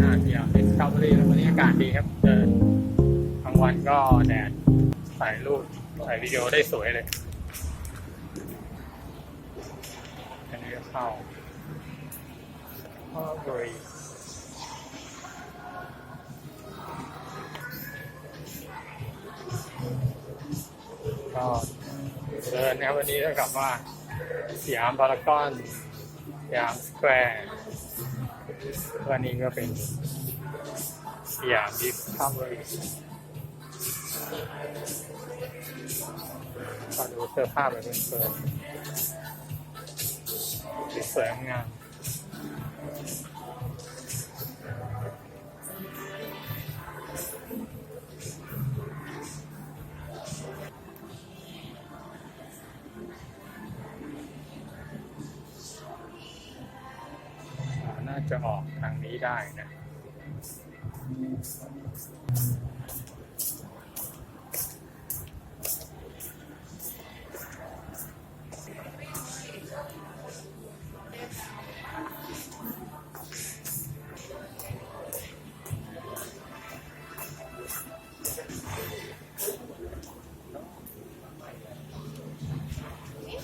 หน้าเดียวเป็นสตรอเบอรี่แล้ววันนี้อากาศดีครับเดินกลางวันก็แดดถ่ายรูปถ่ายวิดีโอได้สวยเลย อันนี้ก็เข้าโดยก็เดินนะครับวันนี้เท่ากับว่าสยามพารากอนสยามสแควร์ วันนี้ก็เป็นสยามดิสคัมเวอรี่ก็ดูเสื้อผ้าแบบเพลินๆสวยงามาจะออกทางนี้ได้นะ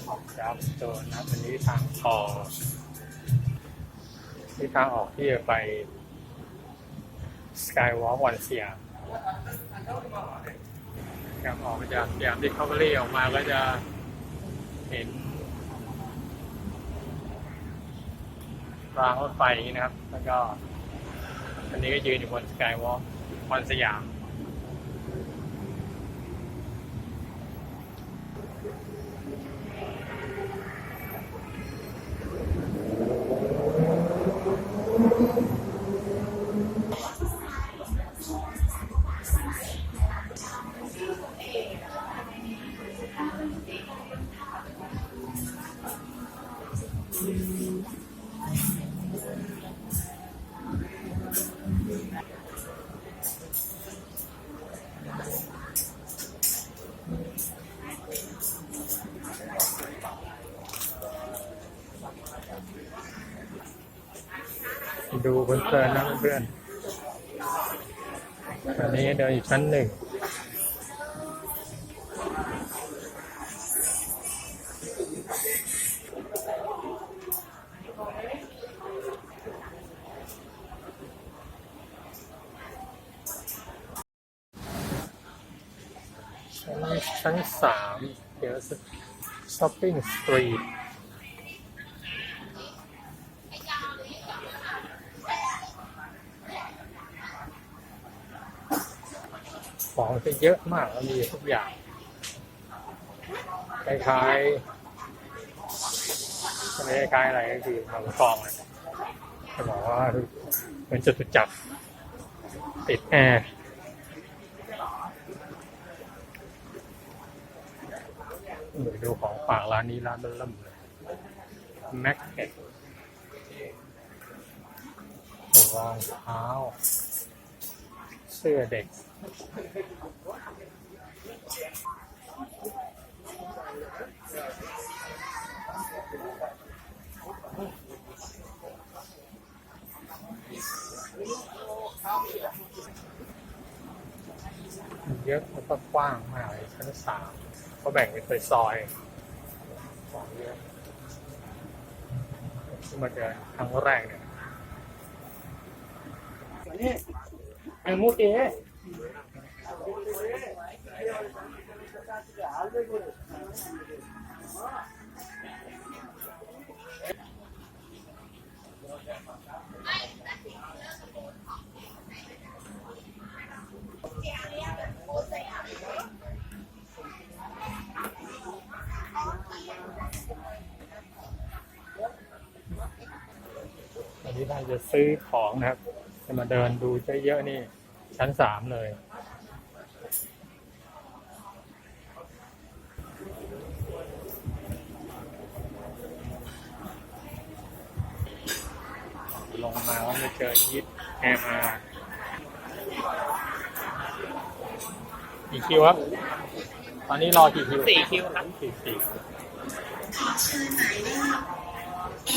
ออกจากโซนนะครับอันนี้ทางออ ที่ทางออกที่จะไปสกายวอล์กวันเสียามครับออกมาจากสยามดิคอเวอรี่ออกมาก็จะเห็นรางรถไฟอย่างนี้นะครับ แล้วก็อันนี้ก็ยืนอยู่บนสกายวอล์กวันสยาม ดูเพลินๆนะเพื่อนตอนนี้เดินอยู่ชั้นหนึ่งชั้นชั้นสามเดี๋ยวช้อปปิ้งสตรีท ของจะเยอะมากแล้วมีทุกอย่างคล้ายๆไม่คล้ายอะไรก็คือทำกองเลยจะบอกว่าเหมือนจตุจักรติดแอร์เดี๋ยวดูของฝากร้านนี้ร้านเริ่มเลยแม็กเก็ตรองเท้า เสื้อเด็ก เยอะแล้วก็กว้างมากเลยชั้นสามก็แบ่งเป็นซอยๆของเยอะมาเจอครั้งแรกเนี่ย Ang muti eh. อั วันนี้เราจะซื้อของนะครับ จะมาเดินดูเยอะๆนี่ชั้นสามเลย ลงมาก็จะเจอยิปแอร์มากี่คิวครับ ตอนนี้รอกี่คิวสี่คิวครับสี่สี่ขอเชิญหมายเลข A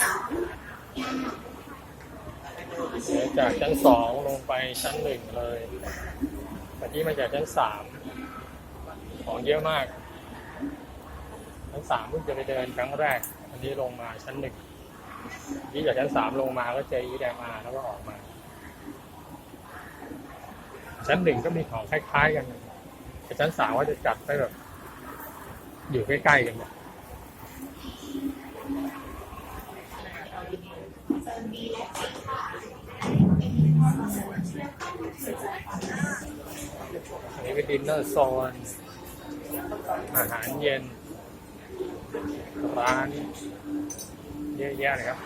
สามสองเดี๋ยวจากชั้นสองลงไปชั้นหนึ่งเลยแต่ที่มาจากชั้นสามของเยอะมาก ชั้นสามเพิ่งจะไปเดินครั้งแรก อันนี้ลงมาชั้นหนึ่ง ที่จากชั้นสามลงมาก็เจออีแดงมาแล้วก็ออกมา ชั้นหนึ่งก็มีของคล้ายๆกันแต่ชั้นสามว่าจะจัดไปแบบ อยู่ใกล้ๆกันเนี่ยอันนี้เป็นดินเนอร์โซนอาหารเย็นร้าน เยอะแยะเลยครับ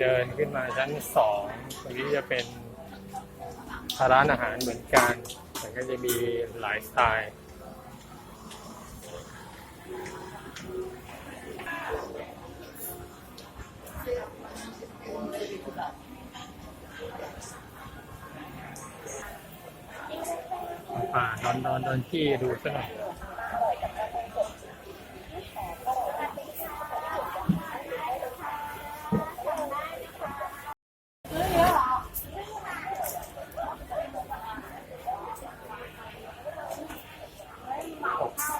เดินขึ้นมาชั้นสองตรงนี้จะเป็นร้านอาหารเหมือนกันแต่ก็จะมีหลายสไตล์านอนนอนนอนที่ดูสักหน่อย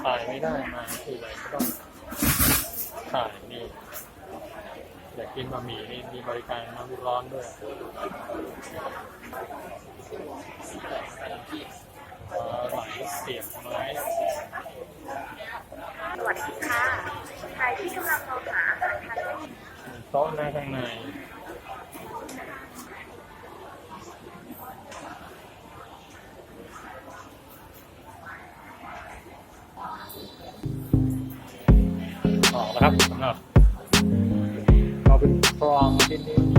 ถ่ายไม่ได้มาคืออะไรก็ต้องถ่ายนี่อยากกินบะหมี่นี่มีบริการน้ำร้อนด้วยอ๋อไหลเสียบไม้สวัสดีค่ะ ใครที่กำลังมองหาอาหารทานเล่นโต๊ะหน้าข้างในออกแล้วครับสำหรับเราเป็นคลองที่นี่